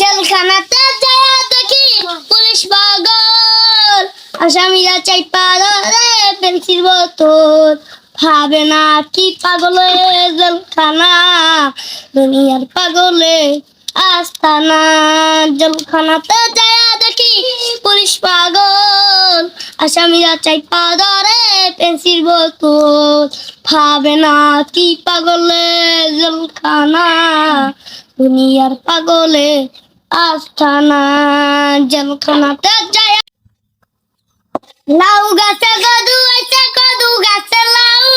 জেলখানাতে যায় দেখি, পুলিশ পাগল। আসামিরা চাই পাগলে, পেন্সিল বোতল। ভাবে না কি পাগলে জেলখানা। দুনিয়ার পাগলে আস্তানা। জেলখানাতে যায় দেখি, পুলিশ পাগল। আসামিরা চাই পাগলে, পেন্সিল বোতল। ভাবে না কি পাগলে জেলখানা। দুনিয়ার পাগলে আস্তানা জেলখানাতে যায়। লাউ গাছে কদু আছে কদু গাছে লাউ।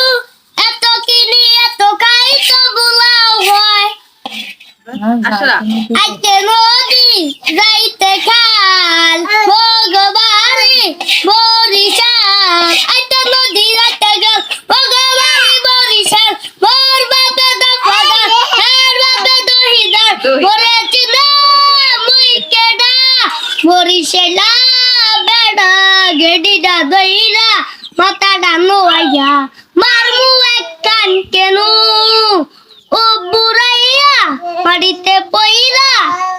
এত কিনি এত খাই তো বুলাও হয়। আসরা আইতে নদী যাইতে খাল ভগবানি বরিশাল। আইতে নদী যাইতে গেল। ভগবানি বরিশাল। মোর বাপে দা ফাদা হের বাপে দহিদার দহিদার। ওরে চিনা মুই কেডা বরিশালা বেডা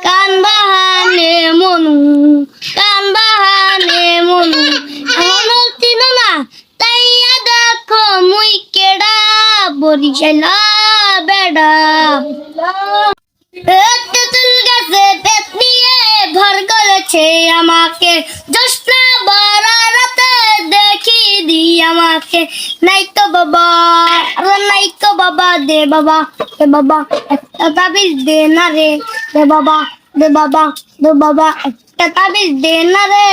কান বাহানে মনু, কান বাহানে মনু। এমন চিন না? তাইয়া দেখো মুই কেডা? বরিশালা বেডা করেছে আমাকে। জোস্না বড় রাতে দেখি দি আমাকে। নাই তো বাবা নাই তো বাবা, দে বাবা দে বাবা, একটা তাবিজ দে না রে। দে বাবা দে বাবা দে বাবা, একটা তাবিজ দে না রে।